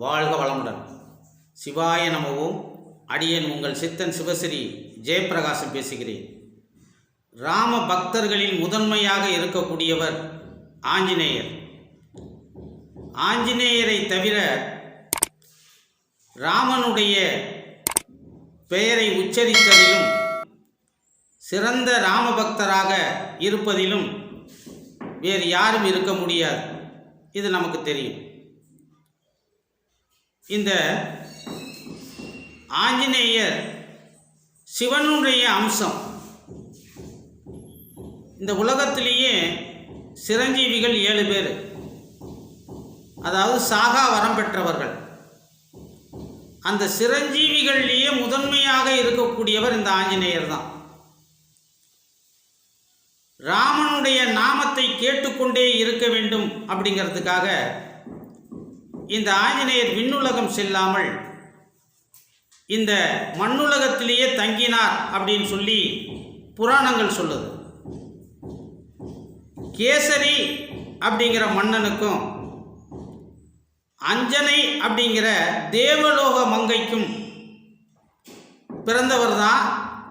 வாழ்க வளமுடன். சிவாய நமவும் அடியேன் உங்கள் சித்தன் சிவஸ்ரீ ஜெயப்பிரகாசம் பேசுகிறேன். ராம பக்தர்களில் முதன்மையாக இருக்கக்கூடியவர் ஆஞ்சநேயர். ஆஞ்சநேயரை தவிர ராமனுடைய பெயரை உச்சரித்ததிலும் சிறந்த ராமபக்தராக இருப்பதிலும் வேறு யாரும் இருக்க முடியாது. இது நமக்கு தெரியும். இந்த ஆஞ்சநேயர் சிவனுடைய அம்சம். இந்த உலகத்திலேயே சிரஞ்சீவிகள் ஏழு பேர். அதாவது சாகா வரம் பெற்றவர்கள். அந்த சிரஞ்சீவிகள்லேயே முதன்மையாக இருக்கக்கூடியவர் இந்த ஆஞ்சநேயர் தான். ராமனுடைய நாமத்தை கேட்டுக்கொண்டே இருக்க வேண்டும் அப்படிங்கிறதுக்காக இந்த ஆஞ்சநேயர் விண்ணுலகம் செல்லாமல் இந்த மண்ணுலகத்திலேயே தங்கினார் அப்படின்னு சொல்லி புராணங்கள் சொல்லுது. கேசரி அப்படிங்கிற மன்னனுக்கும் அஞ்சனை அப்படிங்கிற தேவலோக மங்கைக்கும் பிறந்தவர் தான்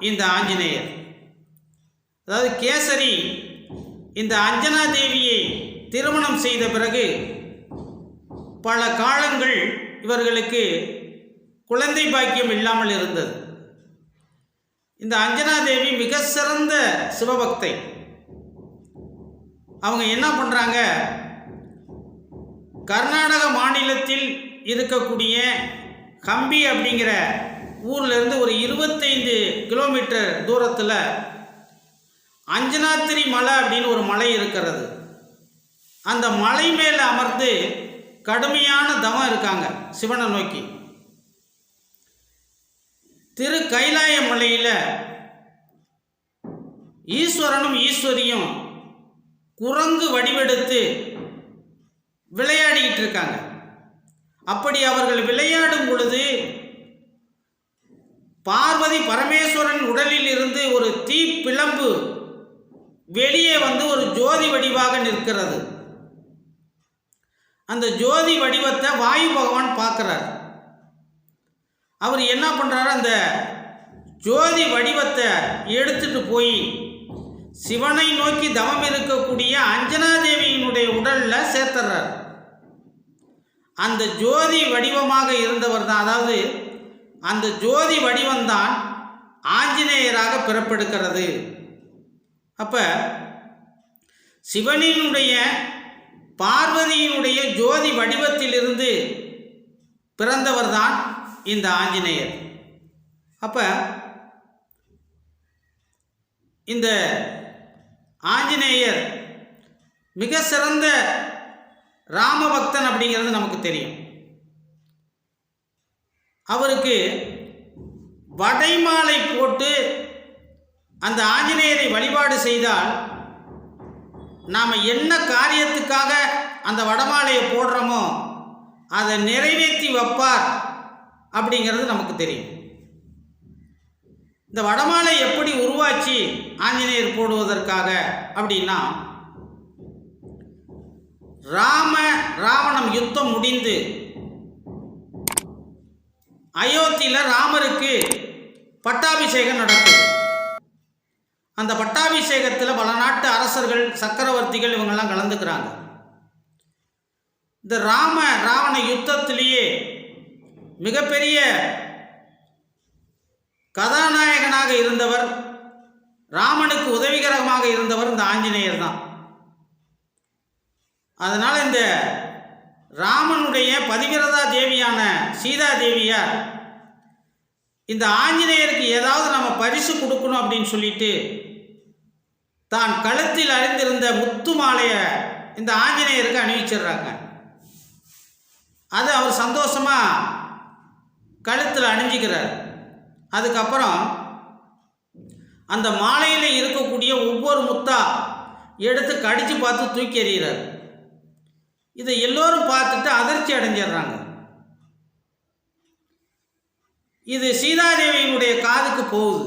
இந்த ஆஞ்சநேயர். அதாவது கேசரி இந்த அஞ்சனா தேவியை திருமணம் செய்த பிறகு பல காலங்கள் இவர்களுக்கு குழந்தை பாக்கியம் இல்லாமல் இருந்தது. இந்த அஞ்சனா தேவி மிக சிறந்த சிவபக்தை. அவங்க என்ன பண்ணுறாங்க கர்நாடக மாநிலத்தில் இருக்கக்கூடிய கம்பி அப்படிங்கிற ஊர்லேருந்து ஒரு இருபத்தைந்து கிலோமீட்டர் தூரத்தில் அஞ்சனாத்திரி மலை அப்படின்னு ஒரு மலை இருக்கிறது. அந்த மலை மேலே அமர்ந்து கடுமையான தவம் இருக்காங்க சிவனை நோக்கி. திரு கைலாய மலையில் ஈஸ்வரனும் ஈஸ்வரியும் குரங்கு வடிவெடுத்து விளையாடிக்கிட்டு இருக்காங்க. அப்படி அவர்கள் விளையாடும் பொழுது பார்வதி பரமேஸ்வரன் உடலில் இருந்து ஒரு தீ பிளம்பு வெளியே வந்து ஒரு ஜோதி வடிவாக நிற்கிறது. அந்த ஜோதி வடிவத்தை வாயு பகவான் பார்க்குறார். அவர் என்ன பண்ணுறாரு அந்த ஜோதி வடிவத்தை எடுத்துட்டு போய் சிவனை நோக்கி தவம் இருக்கக்கூடிய அஞ்சனாதேவியினுடைய உடலில் சேர்த்துறார். அந்த ஜோதி வடிவமாக இருந்தவர் தான் அதாவது அந்த ஜோதி வடிவம்தான் ஆஞ்சநேயராக பிறப்பெடுக்கிறது. அப்போ சிவனினுடைய பார்வதியினுடைய ஜோதி வடிவத்திலிருந்து பிறந்தவர் தான் இந்த ஆஞ்சநேயர். அப்போ இந்த ஆஞ்சநேயர் மிக சிறந்த ராமபக்தன் அப்படிங்கிறது நமக்கு தெரியும். அவருக்கு வடைமாலை போட்டு அந்த ஆஞ்சநேயரை வழிபாடு செய்தால் நாம் என்ன காரியத்துக்காக அந்த வடமாலையை போடுறோமோ அதை நிறைவேற்றி வைப்பார் அப்படிங்கிறது நமக்கு தெரியும். இந்த வடமாலை எப்படி உருவாச்சு ஆஞ்சநேயர் போடுவதற்காக அப்படின்னா ராம ராவணம் யுத்தம் முடிந்து அயோத்தியில் ராமருக்கு பட்டாபிஷேகம் நடக்குது. அந்த பட்டாபிஷேகத்தில் பல நாட்டு அரசர்கள் சக்கரவர்த்திகள் இவங்கெல்லாம் கலந்துக்கிறாங்க. இந்த ராம ராவண யுத்தத்திலேயே மிகப்பெரிய கதாநாயகனாக இருந்தவர் ராமனுக்கு உதவிகரமாக இருந்தவர் இந்த ஆஞ்சநேயர் தான். அதனால் இந்த ராமனுடைய பதிவிரதா தேவியான சீதா தேவியார் இந்த ஆஞ்சநேயருக்கு ஏதாவது நம்ம பரிசு கொடுக்கணும் அப்படின்னு சொல்லிட்டு தான் கழுத்தில் அணிந்திருந்த முத்து மாலையை இந்த ஆஞ்சநேயருக்கு அணிவிச்சிடுறாங்க அது அவர் சந்தோஷமாக கழுத்தில் அணிஞ்சிக்கிறார். அதுக்கப்புறம் அந்த மாலையில் இருக்கக்கூடிய ஒவ்வொரு முத்தா எடுத்து கடித்து பார்த்து தூக்கி எறிகிறார். இதை எல்லோரும் பார்த்துட்டு அதிர்ச்சி அடைஞ்சிடுறாங்க. இது சீதாதேவியினுடைய காதுக்கு போகுது.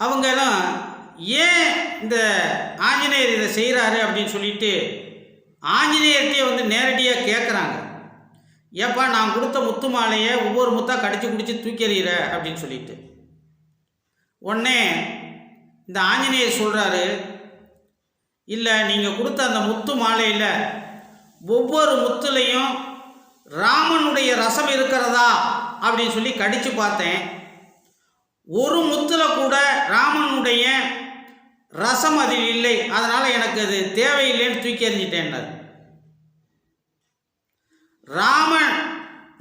அவங்கெல்லாம் ஏன் இந்த ஆஞ்சநேயர் இதை செய்கிறாரு அப்படின்னு சொல்லிட்டு ஆஞ்சநேயர்கிட்டே வந்து நேரடியாக கேட்குறாங்க ஏப்பா நான் கொடுத்த முத்து மாலையை ஒவ்வொரு முத்தாக கடிச்சு குடிச்சு தூக்கி எறிகிற அப்படின்னு சொல்லிட்டு. உடனே இந்த ஆஞ்சநேயர் சொல்கிறாரு இல்லை நீங்கள் கொடுத்த அந்த முத்து மாலையில் ஒவ்வொரு முத்துலையும் ராமனுடைய ரசம் இருக்கிறதா? அப்படின்னு சொல்லி கடித்து பார்த்தேன். ஒரு முத்தில் கூட ராமனுடைய ரசம் அதில் இல்லை அதனால் எனக்கு அது தேவையில்லைன்னு தூக்கி எறிஞ்சிட்டேன்னாரு ராமன்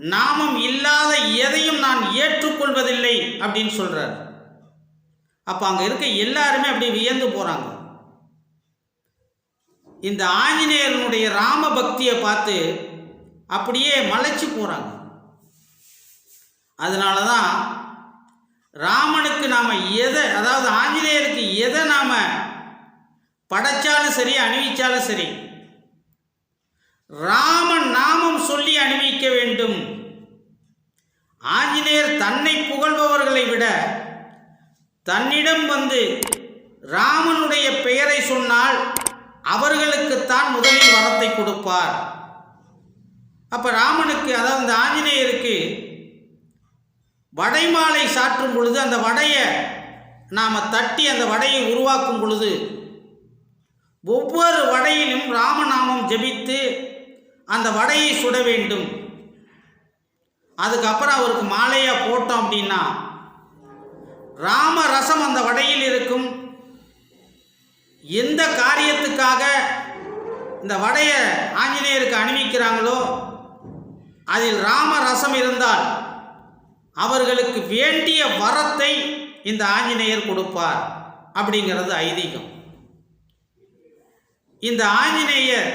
நாமம் இல்லாத எதையும் நான் ஏற்றுக்கொள்வதில்லை அப்படின்னு சொல்கிறார் அப்போ அங்கே இருக்க எல்லாருமே அப்படியே வியந்து போகிறாங்க இந்த ஆஞ்சநேயனுடைய ராம பக்தியை பார்த்து அப்படியே மலைச்சு போகிறாங்க அதனால தான் ராமனுக்கு நாம் எதை அதாவது ஆஞ்சநேயருக்கு எதை நாம் படைச்சாலும் சரி அணிவிச்சாலும் சரி ராமன் நாமம் சொல்லி அணிவிக்க வேண்டும். ஆஞ்சநேயர் தன்னை புகழ்பவர்களை விட தன்னிடம் வந்து ராமனுடைய பெயரை சொன்னால் அவர்களுக்குத்தான் முதலில் வரத்தை கொடுப்பார். அப்போ ராமனுக்கு அதாவது இந்த ஆஞ்சநேயருக்கு வடைமாலை சாற்றும் பொழுது அந்த வடையை நாம் தட்டி அந்த வடையை உருவாக்கும் பொழுது ஒவ்வொரு வடையிலும் ராமநாமம் ஜெபித்து அந்த வடையை சுட வேண்டும். அதுக்கப்புறம் அவருக்கு மாலையாக போட்டோம் அப்படின்னா ராம ரசம் அந்த வடையில் இருக்கும். எந்த காரியத்துக்காக இந்த வடையை ஆஞ்சநேயருக்கு அணிவிக்கிறாங்களோ அதில் ராம ரசம் இருந்தால் அவர்களுக்கு வேண்டிய வரத்தை இந்த ஆஞ்சநேயர் கொடுப்பார் அப்படிங்கிறது ஐதீகம். இந்த ஆஞ்சநேயர்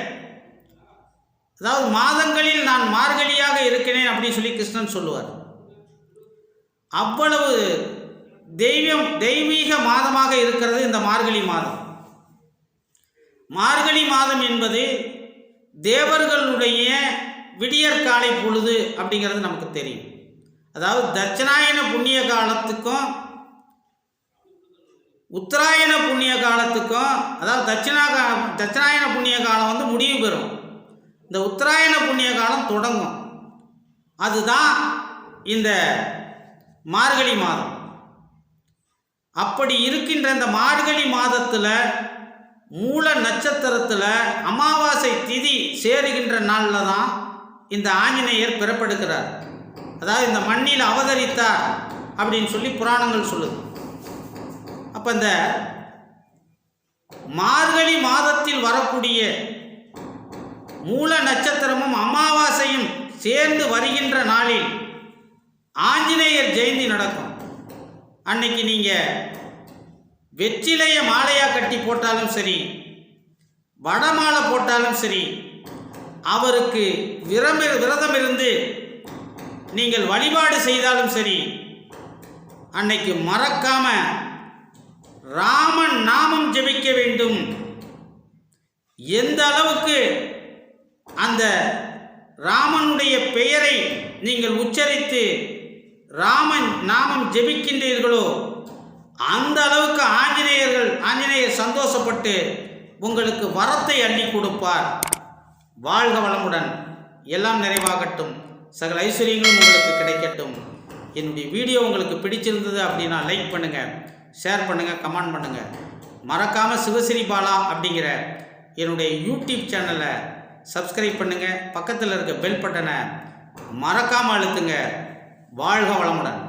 அதாவது மாதங்களில் நான் மார்கழியாக இருக்கிறேன் அப்படின்னு சொல்லி கிருஷ்ணன் சொல்லுவார். அவ்வளவு தெய்வம் தெய்வீக மாதமாக இருக்கிறது இந்த மார்கழி மாதம். மார்கழி மாதம் என்பது தேவர்களுடைய விடியற்காலை பொழுது அப்படிங்கிறது நமக்கு தெரியும். அதாவது தட்சிணாயன புண்ணிய காலத்துக்கும் உத்தராயண புண்ணிய காலத்துக்கும் அதாவது தட்சிணா கா- தட்சிணாயன புண்ணிய காலம் வந்து முடிவு பெறும். இந்த உத்தராயண புண்ணிய காலம் தொடங்கும். அதுதான் இந்த மார்கழி மாதம். அப்படி இருக்கின்ற இந்த மார்கழி மாதத்தில் மூல நட்சத்திரத்தில் அமாவாசை திதி சேருகின்ற நாளில் தான் இந்த ஆஞ்சநேயர் பிறப்பெடுக்கிறார் அதாவது இந்த மண்ணில் அவதரித்தார் அப்படின்னு சொல்லி புராணங்கள் சொல்லுது. அப்போ இந்த மார்கழி மாதத்தில் வரக்கூடிய மூல நட்சத்திரமும் அமாவாசையும் சேர்ந்து வருகின்ற நாளில் ஆஞ்சநேயர் ஜெயந்தி நடக்கும். அன்னைக்கு நீங்கள் வெற்றிலைய மாலையாக கட்டி போட்டாலும் சரி வடமாலை போட்டாலும் சரி அவருக்கு விரம விரதம் இருந்து நீங்கள் வழிபாடு செய்தாலும் சரி அன்னைக்கு மறக்காம ராமன் நாமம் ஜெபிக்க வேண்டும். எந்த அளவுக்கு அந்த ராமனுடைய பெயரை நீங்கள் உச்சரித்து ராமன் நாமம் ஜெபிக்கின்றீர்களோ அந்த அளவுக்கு ஆஞ்சநேயர்கள் ஆஞ்சநேயர் சந்தோஷப்பட்டு உங்களுக்கு வரத்தை அள்ளி கொடுப்பார். வாழ்க வளமுடன். எல்லாம் நிறைவாகட்டும். சகல ஐஸ்வர்யங்களும் உங்களுக்கு கிடைக்கட்டும். என்னுடைய வீடியோ உங்களுக்கு பிடிச்சிருந்தது அப்படின்னா லைக் பண்ணுங்கள் ஷேர் பண்ணுங்கள் கமெண்ட் பண்ணுங்கள் மறக்காமல் சிவசிரி பாலா அப்படிங்கிற என்னுடைய யூடியூப் சேனலை சப்ஸ்கிரைப் பண்ணுங்கள் பக்கத்தில் இருக்க பெல் பட்டனை மறக்காமல் அழுத்துங்க. வாழ்க வளமுடன்.